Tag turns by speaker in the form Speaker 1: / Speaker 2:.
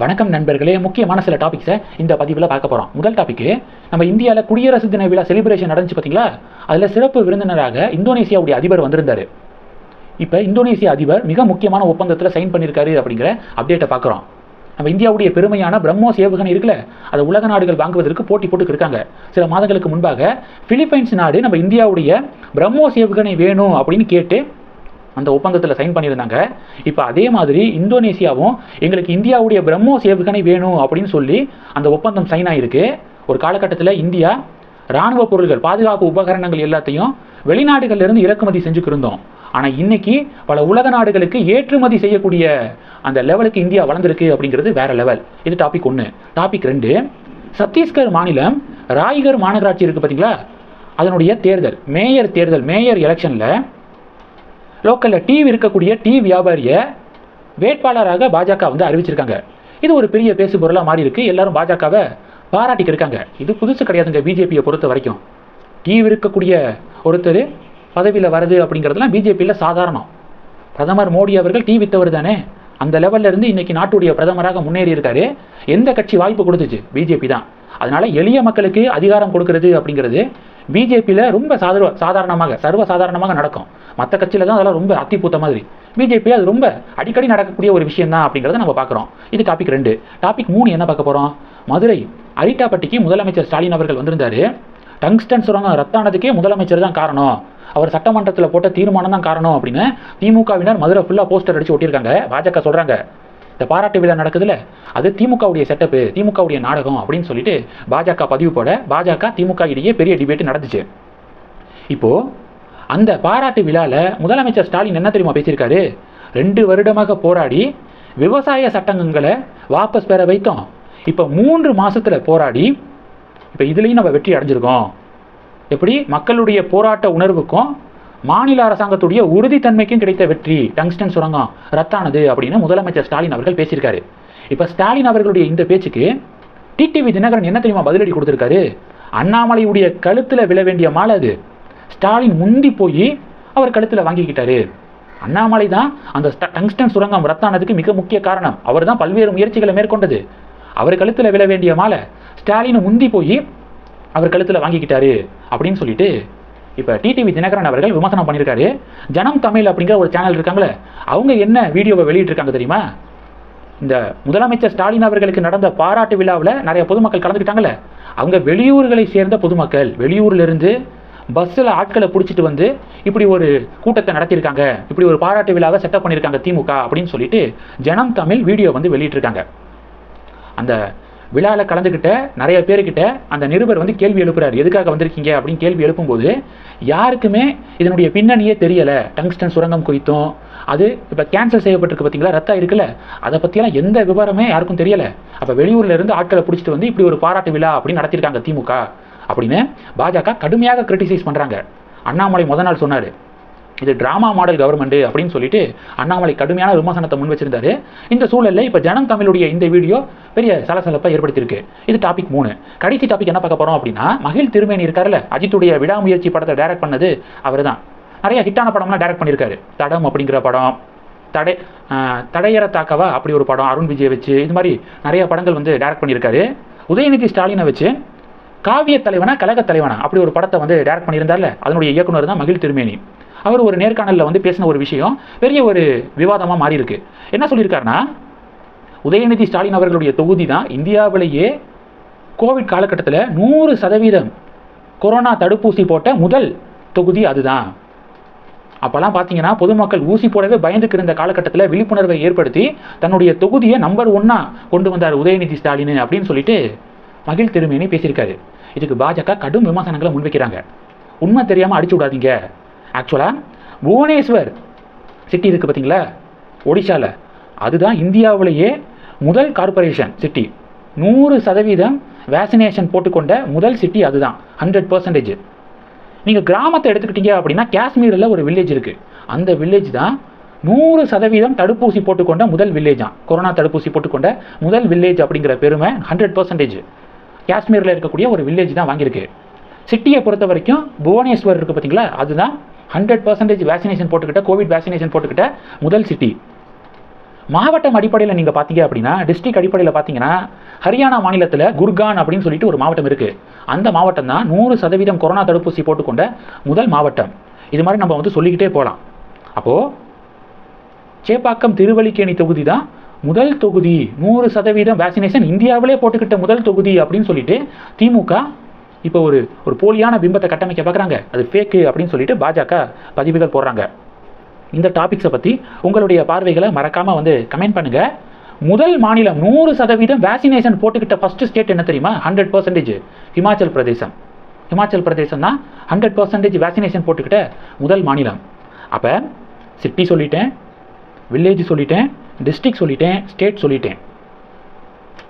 Speaker 1: வணக்கம் நண்பர்களே. முக்கியமான சில டாபிக்ஸை இந்த பதிவில் பார்க்க போகிறோம் முதல் டாபிக்கு நம்ம இந்தியாவில் குடியரசு தின விழா செலிப்ரேஷன் நடந்துச்சு பார்த்தீங்களா அதில் சிறப்பு விருந்தினராக இந்தோனேசியாவுடைய அதிபர் வந்திருந்தார். இப்போ இந்தோனேசிய அதிபர் மிக முக்கியமான ஒப்பந்தத்தில் சைன் பண்ணியிருக்காரு அப்படிங்கிற அப்டேட்டை பார்க்குறோம். நம்ம இந்தியாவுடைய பெருமையான பிரம்மோஸ் ஏவுகணை இருக்குல்ல அதை உலக நாடுகள் வாங்குவதற்கு போட்டி போட்டு இருக்காங்க. சில மாதங்களுக்கு முன்பாக பிலிப்பைன்ஸ் நாடு நம்ம இந்தியாவுடைய பிரம்மோஸ் ஏவுகணை வேணும் அப்படின்னு கேட்டு அந்த ஒப்பந்தத்தில் சைன் பண்ணியிருந்தாங்க. இப்போ அதே மாதிரி இந்தோனேசியாவும் எங்களுக்கு இந்தியாவுடைய பிரம்மோஸ் ஏவுகணை வேணும் அப்படின்னு சொல்லி அந்த ஒப்பந்தம் சைன் ஆகிருக்கு ஒரு காலகட்டத்தில் இந்தியா இராணுவ பொருள்கள் பாதுகாப்பு உபகரணங்கள் எல்லாத்தையும் வெளிநாடுகள்ல இருந்து இறக்குமதி செஞ்சுக்கிருந்தோம் ஆனால் இன்னைக்கு பல உலக நாடுகளுக்கு ஏற்றுமதி செய்யக்கூடிய அந்த லெவலுக்கு இந்தியா வளர்ந்துருக்கு அப்படிங்கிறது வேற லெவல் இது டாபிக் ஒன்று டாபிக் ரெண்டு சத்தீஸ்கர் மாநிலம் ராய்கர் மாநகராட்சி இருக்குது பார்த்தீங்களா அதனுடைய தேர்தல் மேயர் தேர்தல் மேயர் எலெக்ஷனில் லோக்கலில் டீ இருக்கக்கூடிய டீ வியாபாரியை வேட்பாளராக பாஜக வந்து அறிவிச்சிருக்காங்க. இது ஒரு பெரிய பேசு பொருளாக மாறி இருக்கு. எல்லாரும் பாஜகவை பாராட்டிக்கு இருக்காங்க. இது புதுசு கிடையாதுங்க பிஜேபியை பொறுத்த வரைக்கும். டீ இருக்கக்கூடிய ஒருத்தர் பதவியில் வருது அப்படிங்கிறதுலாம் பிஜேபியில் சாதாரணம். பிரதமர் மோடி அவர்கள் டீ வித்தவர் தானே. அந்த லெவல்ல இருந்து இன்னைக்கு நாட்டுடைய பிரதமராக முன்னேறி இருக்காரு. எந்த கட்சி வாய்ப்பு கொடுத்துச்சு? பிஜேபி தான். அதனால எளிய மக்களுக்கு அதிகாரம் கொடுக்கறது அப்படிங்கிறது பிஜேபியில் ரொம்ப சாதார சாதாரணமாக சர்வ சாதாரணமாக நடக்கும். மற்ற கட்சியில் தான் அதெல்லாம் ரொம்ப அத்திப்பூத்த மாதிரி. பிஜேபியில் அது ரொம்ப அடிக்கடி நடக்கக்கூடிய ஒரு விஷயம் தான் அப்படிங்கிறத நம்ம பார்க்குறோம். இது டாபிக் ரெண்டு. டாபிக் மூணு என்ன பார்க்க போகிறோம் மதுரை அரிட்டாப்பட்டிக்கு முதலமைச்சர் ஸ்டாலின் அவர்கள் வந்திருந்தாரு. டங்ஸ்டன் சுரங்கம் ரத்தானதுக்கே முதலமைச்சர் தான் காரணம். அவர் சட்டமன்றத்தில் போட்ட தீர்மானம் தான் காரணம் அப்படின்னு திமுகவினர் மதுரை ஃபுல்லாக போஸ்டர் அடித்து ஒட்டியிருக்காங்க. பாஜக சொல்கிறாங்க இந்த பாராட்டு விழா நடக்குதுல்ல அது திமுகவுடைய செட்டப்பு திமுகவுடைய நாடகம் அப்படின்னு சொல்லிட்டு பாஜக பதிவு போட பாஜக திமுக இடையே பெரிய டிபேட் நடந்துச்சு. இப்போ அந்த பாராட்டு விழாவில் முதலமைச்சர் ஸ்டாலின் என்ன தெரியுமா பேசியிருக்காரு? ரெண்டு வருடமாக போராடி விவசாய சட்டங்களை வாபஸ் பெற வைத்தோம். இப்போ மூன்று மாதத்தில் போராடி இப்போ இதுலேயும் நம்ம வெற்றி அடைஞ்சிருக்கோம். எப்படி? மக்களுடைய போராட்ட உணர்வுக்கும் மாநில அரசாங்கத்துடைய உறுதித்தன்மைக்கும் கிடைத்த வெற்றி. டங்ஸ்டன் சுரங்கம் ரத்தானது அப்படின்னு முதலமைச்சர் ஸ்டாலின் அவர்கள் பேசியிருக்காரு. இப்போ ஸ்டாலின் அவர்களுடைய இந்த பேச்சுக்கு டிடிவி தினகரன் என்ன தெரியுமா பதிலடி கொடுத்துருக்காரு? அண்ணாமலையுடைய கழுத்தில் விழ வேண்டிய மாலை அது. ஸ்டாலின் முந்தி போய் அவர் கழுத்தில் வாங்கிக்கிட்டாரு. அண்ணாமலை தான் அந்த ஸ்ட- டங்ஸ்டன் சுரங்கம் ரத்தானதுக்கு மிக முக்கிய காரணம். அவர் தான் பல்வேறு முயற்சிகளை மேற்கொண்டது. அவர் கழுத்தில் விழ வேண்டிய மாலை. ஸ்டாலின் முந்தி போய் அவர் கழுத்தில் வாங்கிக்கிட்டாரு அப்படின்னு சொல்லிட்டு இப்போ டிடிவி தினகரன் அவர்கள் விமர்சனம் பண்ணியிருக்காரு ஜனம் தமிழ் அப்படிங்கிற ஒரு சேனல் இருக்காங்களே அவங்க என்ன வீடியோவை வெளியிட்டிருக்காங்க தெரியுமா? இந்த முதலமைச்சர் ஸ்டாலின் அவர்களுக்கு நடந்த பாராட்டு விழாவில் நிறைய பொதுமக்கள் கலந்துக்கிட்டாங்களே அவங்க வெளியூர்களை சேர்ந்த பொதுமக்கள் வெளியூர்லேருந்து பஸ்ஸில் ஆட்களை பிடிச்சிட்டு வந்து இப்படி ஒரு கூட்டத்தை நடத்தியிருக்காங்க இப்படி ஒரு பாராட்டு விழாவை செட்டப் பண்ணியிருக்காங்க திமுக அப்படின்னு சொல்லிட்டு ஜனம் தமிழ் வீடியோ வந்து வெளியிட்டிருக்காங்க. அந்த விழாவில் கலந்துக்கிட்ட நிறைய பேர்கிட்ட அந்த நிருபர் வந்து கேள்வி எழுப்புறாரு. எதுக்காக வந்திருக்கீங்க? அப்படின்னு கேள்வி எழுப்பும்போது யாருக்குமே இதனுடைய பின்னணியே தெரியலை. டங்ஸ்டன் சுரங்கம் குறித்தும் அது இப்போ கேன்சல் செய்யப்பட்டிருக்கு பார்த்தீங்களா ரத்தம் இருக்குல்ல? அதை பற்றியெல்லாம் எந்த விவரமே யாருக்கும் தெரியலை. அப்போ வெளியூரில் இருந்து ஆட்களை பிடிச்சிட்டு வந்து இப்படி ஒரு பாராட்டு விழா அப்படின்னு நடத்தியிருக்காங்க திமுக அப்படின்னு பாஜக கடுமையாக கிரிட்டிசைஸ் பண்ணுறாங்க அண்ணாமலை முத நாள் சொன்னார் இது டிராமா மாடல் கவர்மெண்ட் அப்படின்னு சொல்லிட்டு அண்ணாமலை கடுமையான விமர்சனத்தை முன் வச்சிருந்தாரு. இந்த சூழலில் இப்போ ஜனம் தமிழுடைய இந்த வீடியோ பெரிய சலசலப்பை ஏற்படுத்தியிருக்கு. இது டாபிக் மூணு. கடைசி டாபிக் என்ன பார்க்க போறோம் அப்படின்னா மகிழ் திருமேனி இருக்காருல்ல அஜித்துடைய விடாமுயற்சி படத்தை டைரக்ட் பண்ணது அவர் தான் நிறைய ஹிட்டான படம்லாம் டைரக்ட் பண்ணியிருக்காரு. தடம் அப்படிங்கிற படம் தடை தடையற தாக்கவா அப்படி ஒரு படம் அருண் விஜய் வச்சு இது மாதிரி நிறைய படங்கள் வந்து டைரக்ட் பண்ணியிருக்காரு. உதயநிதி ஸ்டாலினை வச்சு காவிய தலைவனா கழக தலைவனா அப்படி ஒரு படத்தை வந்து டைரக்ட் பண்ணியிருந்தார்ல அதனுடைய இயக்குனர் தான் மகிழ் திருமேனி. அவர் ஒரு நேர்காணலில் வந்து பேசின ஒரு விஷயம் பெரிய ஒரு விவாதமாக மாறி இருக்கு என்ன சொல்லியிருக்காருன்னா உதயநிதி ஸ்டாலின் அவர்களுடைய தொகுதி தான் இந்தியாவிலேயே கோவிட் காலகட்டத்தில் நூறு சதவீதம் கொரோனா தடுப்பூசி போட்ட முதல் தொகுதி அதுதான். அப்போல்லாம் பார்த்தீங்கன்னா பொதுமக்கள் ஊசி போடவே பயந்துக்கு இருந்த காலகட்டத்தில் விழிப்புணர்வை ஏற்படுத்தி தன்னுடைய தொகுதியை நம்பர் ஒன்னா கொண்டு வந்தார் உதயநிதி ஸ்டாலின் அப்படின்னு சொல்லிட்டு மகிழ் திருமேனி பேசியிருக்காரு. இதுக்கு பாஜக கடும் விமர்சனங்களை முன்வைக்கிறாங்க. உண்மை தெரியாமல் அடிச்சு விடாதீங்க. ஆக்சுவலாக புவனேஸ்வர் சிட்டி இருக்குது பார்த்தீங்களா? ஒடிஷாவில் அதுதான் இந்தியாவிலேயே முதல் கார்ப்பரேஷன் சிட்டி நூறு சதவீதம் வேக்சினேஷன் போட்டுக்கொண்ட முதல் சிட்டி அதுதான். ஹண்ட்ரட் பர்சன்டேஜ் நீங்கள் கிராமத்தை எடுத்துக்கிட்டீங்க அப்படின்னா காஷ்மீரில் ஒரு வில்லேஜ் இருக்குது அந்த வில்லேஜ் தான் நூறு சதவீதம் தடுப்பூசி போட்டுக்கொண்ட முதல் வில்லேஜ் தான் கொரோனா தடுப்பூசி போட்டுக்கொண்ட முதல் வில்லேஜ் அப்படிங்கிற பெருமை ஹண்ட்ரட் பர்சன்டேஜ் காஷ்மீரில் இருக்கக்கூடிய ஒரு வில்லேஜ் தான் வாங்கியிருக்கு. சிட்டியை பொறுத்த வரைக்கும் புவனேஸ்வர் இருக்குது பார்த்தீங்களா? அதுதான் ஹண்ட்ரட் பர்சன்டேஜ் வேக்சினேஷன் போட்டுக்கிட்ட கோவிட் வேக்சினேஷன் போட்டுக்கிட்ட முதல் சிட்டி மாவட்டம் அடிப்படையில் நீங்கள் பார்த்தீங்க அப்படின்னா டிஸ்ட்ரிக்ட் அடிப்படையில் பார்த்தீங்கன்னா ஹரியானா மாநிலத்தில் குர்கான் அப்படின்னு சொல்லிட்டு ஒரு மாவட்டம் இருக்குது அந்த மாவட்டம் தான் நூறு சதவீதம் கொரோனா தடுப்பூசி போட்டுக்கொண்ட முதல் மாவட்டம். இது மாதிரி நம்ம வந்து சொல்லிக்கிட்டே போகலாம் அப்போது சேப்பாக்கம் திருவல்லிக்கேணி தொகுதி தான் முதல் தொகுதி. நூறு சதவீதம் வேக்சினேஷன் இந்தியாவிலே போட்டுக்கிட்ட முதல் தொகுதி அப்படின்னு சொல்லிட்டு திமுக இப்போ ஒரு ஒரு போலியான பிம்பத்தை கட்டமைக்க பார்க்குறாங்க. அது ஃபேக்கு அப்படின்னு சொல்லிட்டு பாஜக பதிவுகள் போடுறாங்க. இந்த டாபிக்ஸை பற்றி உங்களுடைய பார்வைகளை மறக்காமல் வந்து கமெண்ட் பண்ணுங்கள் முதல் மாநிலம் நூறு சதவீதம் வேக்சினேஷன் போட்டுக்கிட்ட ஃபஸ்ட்டு ஸ்டேட் என்ன தெரியுமா? ஹண்ட்ரட் பர்சன்டேஜ் ஹிமாச்சல் பிரதேசம். ஹிமாச்சல் பிரதேசம் தான் ஹண்ட்ரட் பர்சன்டேஜ் வேக்சினேஷன் போட்டுக்கிட்ட முதல் மாநிலம். அப்போ சிட்டி சொல்லிட்டேன் வில்லேஜ் சொல்லிட்டேன் டிஸ்ட்ரிக்ட் சொல்லிட்டேன் ஸ்டேட் சொல்லிட்டேன்.